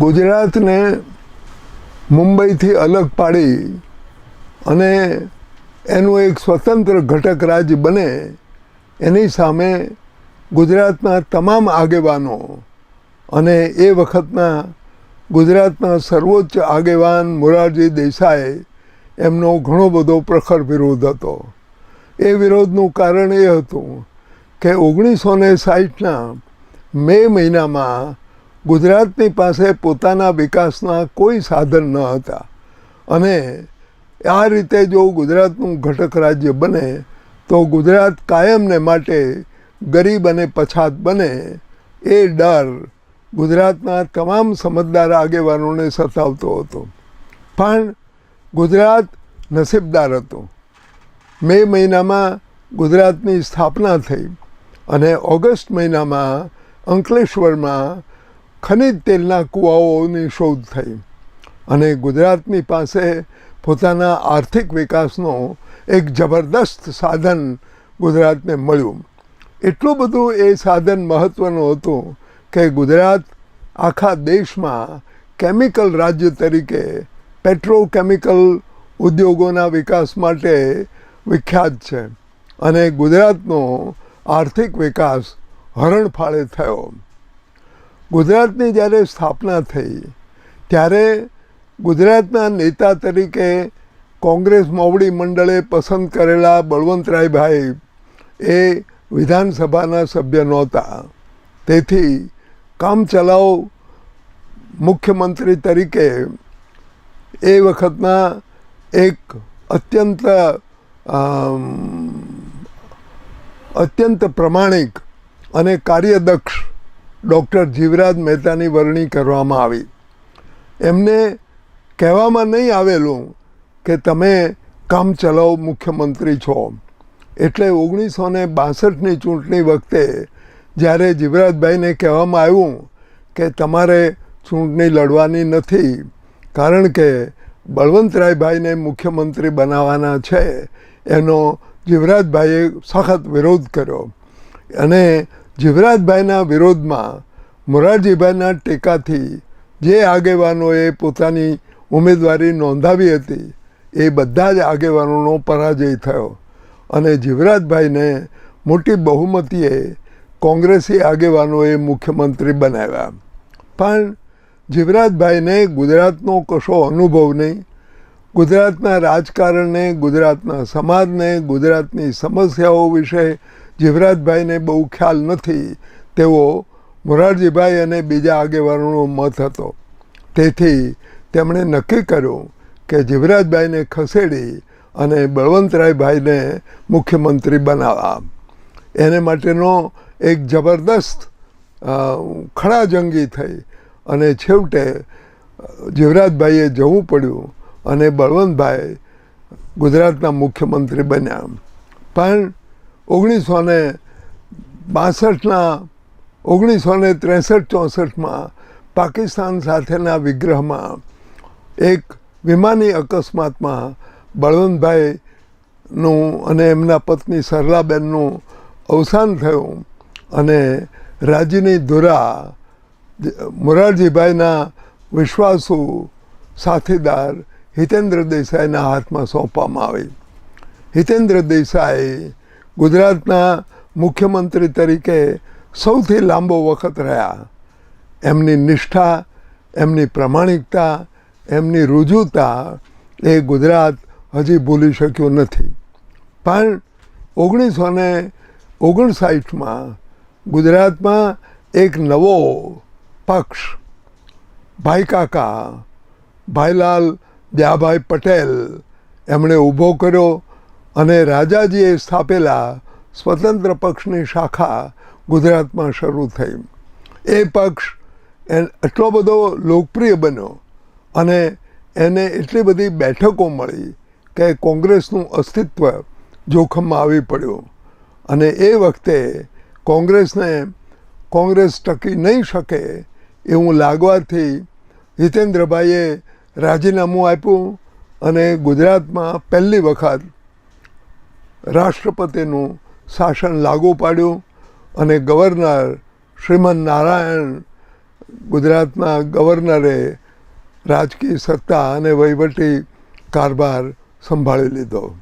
ગુજરાતને મુંબઈથી અલગ પાડી અને એનું એક સ્વતંત્ર ઘટક રાજ્ય બને, એની સામે ગુજરાતના તમામ આગેવાનો અને એ વખતના ગુજરાતના સર્વોચ્ચ આગેવાન મોરારજી દેસાઈ એમનો ઘણો બધો પ્રખર વિરોધ હતો. એ વિરોધનું કારણ એ હતું કે ઓગણીસો ને સાઠના મે મહિનામાં ગુજરાતની પાસે પોતાના વિકાસના કોઈ સાધન ન હતા. અને આ રીતે જો ગુજરાતનું ઘટક રાજ્ય બને, તો ગુજરાત કાયમને માટે ગરીબ અને પછાત બને એ ડર ગુજરાતના તમામ સમજદાર આગેવાનોને સતાવતો હતો. પણ ગુજરાત નસીબદાર હતું. મે મહિનામાં ગુજરાતની સ્થાપના થઈ અને ઓગસ્ટ મહિનામાં અંકલેશ્વરમાં ખનિજ તેલના કૂવાઓની શોધ થઈ. અને ગુજરાતની પાસે પોતાના આર્થિક વિકાસનો એક જબરદસ્ત સાધન ગુજરાતને મળ્યું. એટલું બધું એ સાધન મહત્ત્વનું હતું કે ગુજરાત આખા દેશમાં કેમિકલ રાજ્ય તરીકે પેટ્રોકેમિકલ ઉદ્યોગોના વિકાસ માટે વિખ્યાત છે. અને ગુજરાતનો આર્થિક વિકાસ હરણફાળે થયો. ગુજરાતની જ્યારે સ્થાપના થઈ, ત્યારે ગુજરાતના નેતા તરીકે કોંગ્રેસ મોવડી મંડળે પસંદ કરેલા બળવંતરાયભાઈ એ વિધાનસભાના સભ્ય નહોતા. તેથી કામચલાઉ મુખ્યમંત્રી તરીકે એ વખતના એક અત્યંત અત્યંત પ્રમાણિક અને કાર્યદક્ષ ડૉક્ટર જીવરાજ મહેતાની વરણી કરવામાં આવી. એમને કહેવામાં નહીં આવેલું કે તમે કામ ચલાવ, મુખ્યમંત્રી છો. એટલે ઓગણીસો ને બાસઠની ચૂંટણી વખતે જ્યારે જીવરાજભાઈને કહેવામાં આવ્યું કે તમારે ચૂંટણી લડવાની નથી, કારણ કે બળવંતરાયભાઈને મુખ્યમંત્રી બનાવવાના છે, એનો જીવરાજભાઈએ સખત વિરોધ કર્યો. અને જીવરાજભાઈના વિરોધમાં મોરારજીભાઈના ટેકાથી જે આગેવાનોએ પોતાની ઉમેદવારી નોંધાવી હતી, એ બધા જ આગેવાનોનો પરાજય થયો. અને જીવરાજભાઈને મોટી બહુમતીએ કોંગ્રેસી આગેવાનોએ મુખ્યમંત્રી બનાવ્યા. પણ જીવરાજભાઈને ગુજરાતનો કશો અનુભવ નહીં. ગુજરાતના રાજકારણને, ગુજરાતના સમાજને, ગુજરાતની સમસ્યાઓ વિશે જીવરાજભાઈને બહુ ખ્યાલ નથી. તેવો મોરારજીભાઈ અને બીજા આગેવાનોનો મત હતો. તેથી તેમણે નક્કી કર્યું કે જીવરાજભાઈને ખસેડી અને બળવંતરાયભાઈને મુખ્યમંત્રી બનાવવા એને માટેનો એક જબરદસ્ત ખડાજંગી થઈ અને છેવટે જીવરાજભાઈએ જવું પડ્યું અને બળવંતભાઈ ગુજરાતના મુખ્યમંત્રી બન્યા. પણ ઓગણીસો ને બાસઠના ઓગણીસો ને ત્રેસઠ, ચોસઠમાં પાકિસ્તાન સાથેના વિગ્રહમાં એક વિમાની અકસ્માતમાં બળવંતભાઈનું અને એમના પત્ની સરલાબેનનું અવસાન થયું અને રાજીની ધુરા મોરારજીભાઈના વિશ્વાસુ સાથીદાર હિતેન્દ્ર દેસાઈના હાથમાં સોંપવામાં આવી. હિતેન્દ્ર દેસાઈ ગુજરાતના મુખ્યમંત્રી તરીકે સૌથી લાંબો વખત રહ્યા. એમની નિષ્ઠા, એમની પ્રમાણિકતા, એમની રુજુતા એ ગુજરાત હજી ભૂલી શક્યું નથી. પણ ઓગણીસો ને ઓગણસાઠમાં ગુજરાતમાં એક નવો પક્ષ, ભાઈ કાકા, ભાઈલાલ દયાભાઈ પટેલ, એમણે ઊભો કર્યો અને રાજાજીએ સ્થાપેલા સ્વતંત્ર પક્ષની શાખા ગુજરાતમાં શરૂ થઈ. એ પક્ષ એ એટલો બધો લોકપ્રિય બન્યો અને એને એટલી બધી બેઠકો મળી કે કોંગ્રેસનું અસ્તિત્વ જોખમમાં આવી પડ્યું. અને એ વખતે કોંગ્રેસને કોંગ્રેસ ટકી નહીં શકે એવું લાગવાથી હિતેન્દ્રભાઈએ રાજીનામું આપ્યું અને ગુજરાતમાં પહેલી વખત રાષ્ટ્રપતિનું શાસન લાગુ પાડ્યું અને ગવર્નર શ્રીમદ નારાયણ ગુજરાતના ગવર્નરે રાજકીય સત્તા અને વહીવટી કારભાર સંભાળી લીધો.